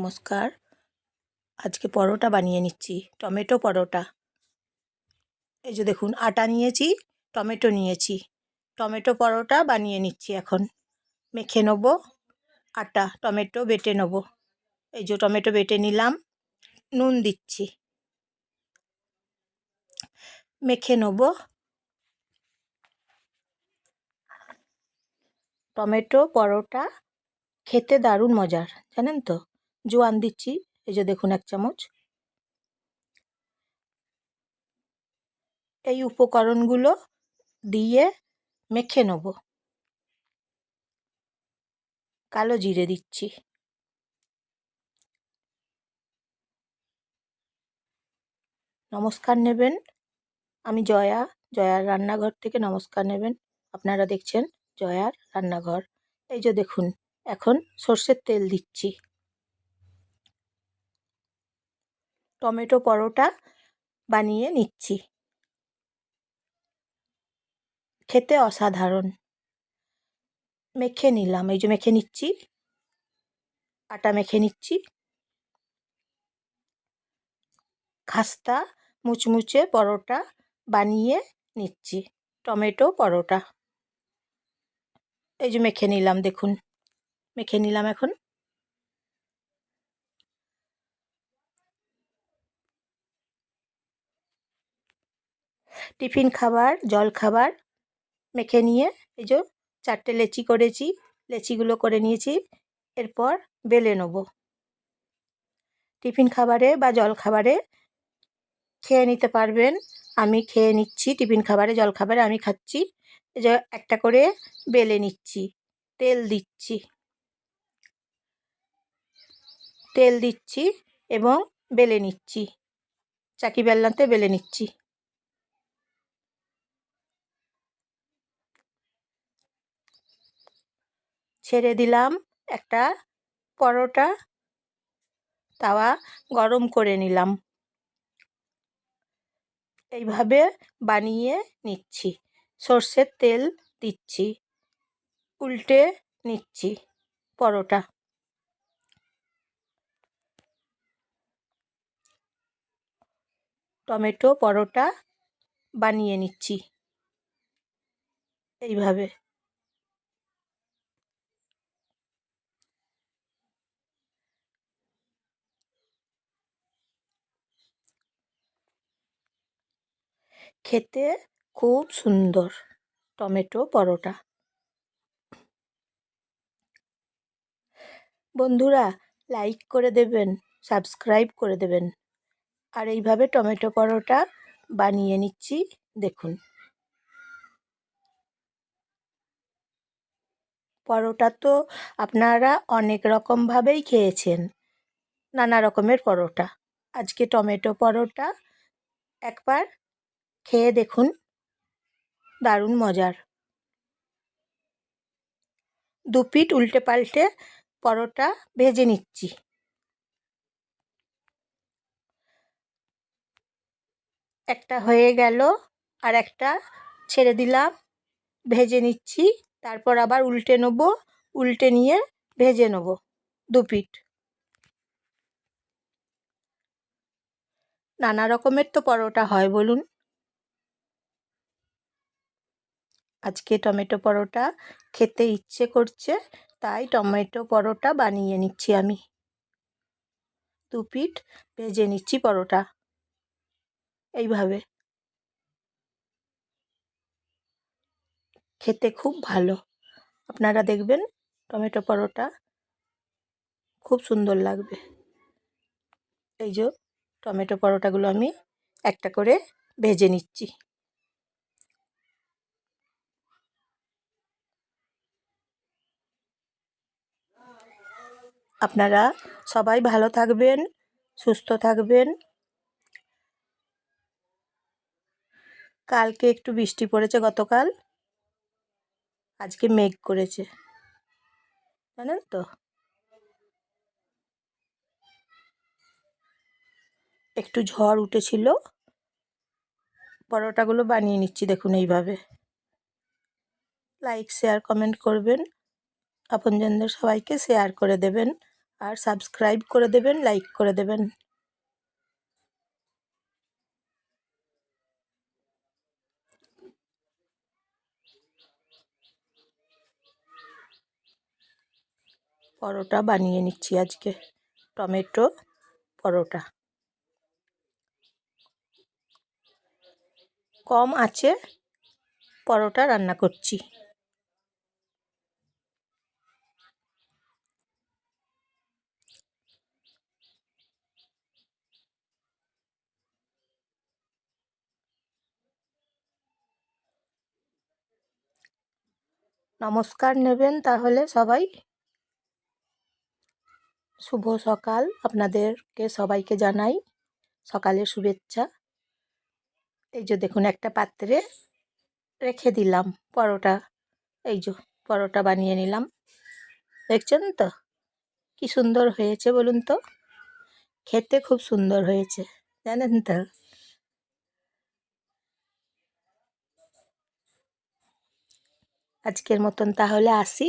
নমস্কার। আজকে পরোটা বানিয়ে নিচ্ছি, টমেটো পরোটা। এই যে দেখুন, আটা নিয়েছি, টমেটো নিয়েছি। টমেটো পরোটা বানিয়ে নিচ্ছি এখন। মেখে নেব, আটা, টমেটো বেটে নেব। এই যে টমেটো বেটে নিলাম, নুন দিচ্ছি। মেখে নেব। টমেটো, পরোটা, খেতে দারুণ মজার, জানেন তো? জোয়ান দিচ্ছি, এই যে দেখুন এক চামচ। এই উপকরণগুলো দিয়ে মেখে নেব। কালো জিরে দিচ্ছি। নমস্কার নেবেন। আমি জয়া, জয়ার রান্নাঘর থেকে নমস্কার নেবেন। আপনারা দেখছেন জয়ার রান্নাঘর। এই যে দেখুন, এখন সর্ষের তেল দিচ্ছি। টমেটো পরোটা বানিয়ে নিচ্ছি। খেতে অসাধারণ। মেখে নিলাম। এই যে মেখে নিচ্ছি। আটা মেখে নিচ্ছি। খাস্তা, মুচমুচে পরোটা বানিয়ে নিচ্ছি। টমেটো পরোটা। এই যে মেখে নিলাম, দেখুন। মেখে নিলাম এখন। টিফিন খাবার, জল খাবার মেখে নিয়ে এই যে চারটে লেচি করেছি, লেচিগুলো করে নিয়েছি, এরপর বেলে নেব। টিফিন খাবারে বা জল খাবারে খেয়ে নিতে পারবেন। আমি খেয়ে নিচ্ছি, টিফিন খাবারে, জল খাবারে আমি খাচ্ছি। এই যে একটা করে বেলে নিচ্ছি, তেল দিচ্ছি। তেল দিচ্ছি এবং বেলে নিচ্ছি, চাকি বেলনাতে বেলে নিচ্ছি। ছেড়ে দিলাম একটা পরোটা। তাওয়া গরম করে নিলাম। এইভাবে বানিয়ে নিচ্ছি। সর্ষের তেল দিচ্ছি। উল্টে নিচ্ছি পরোটা। টমেটো পরোটা বানিয়ে নিচ্ছি। এইভাবে। খেতে খুব সুন্দর টমেটো পরোটা। বন্ধুরা লাইক করে দেবেন সাবস্ক্রাইব করে দেবেন। আর এইভাবে টমেটো পরোটা বানিয়ে নিচ্ছি, দেখুন। পরোটা তো আপনারা অনেক রকমভাবেই খেয়েছেন, নানা রকমের পরোটা। আজকে টমেটো পরোটা একবার খেয়ে দেখুন। দারুণ মজার। দু পিঠ উল্টে পাল্টে পরোটা ভেজে নিচ্ছি। একটা হয়ে গেল আর একটা ছেড়ে দিলাম। ভেজে নিচ্ছি, তারপর আবার উল্টে নেব, উল্টে নিয়ে ভেজে নেব দু পিঠ। নানা রকমের তো পরোটা হয় বলুন। আজকে টমেটো পরোটা খেতে ইচ্ছে করছে, তাই টমেটো পরোটা বানিয়ে নিচ্ছি আমি। দু পিঠ ভেজে নিচ্ছি পরোটা। এইভাবে। খেতে খুব ভালো। আপনারা দেখবেন টমেটো পরোটা খুব সুন্দর লাগবে। এই যে টমেটো পরোটাগুলো আমি একটা করে ভেজে নিচ্ছি। আপনারা সবাই ভালো থাকবেন, সুস্থ থাকবেন। কালকে একটু বৃষ্টি পড়েছে গতকাল। আজকে মেঘ করেছে। জানেন তো? একটু ঝড় উঠেছিল। পরোটাগুলো বানিয়ে নিচ্ছি দেখুন এইভাবে। লাইক শেয়ার কমেন্ট করবেন। আপনজনদের সবাইকে শেয়ার করে দেবেন। আর সাবস্ক্রাইব করে দেবেন লাইক করে দেবেন। পরোটা বানিয়ে নিচ্ছি আজকে, টমেটো পরোটা। কম আছে, পরোটা রান্না করছি। নমস্কার নেবেন তাহলে সবাই। শুভ সকাল আপনাদেরকে সবাইকে জানাই। সকালের শুভেচ্ছা। এই যে দেখুন একটা পাত্রে রেখে দিলাম পরোটা। এই যে পরোটা বানিয়ে নিলাম। দেখছেন তো? কি সুন্দর হয়েছে বলুন তো? খেতে খুব সুন্দর হয়েছে। জানেন তো? আজকের মতন তাহলে আসি।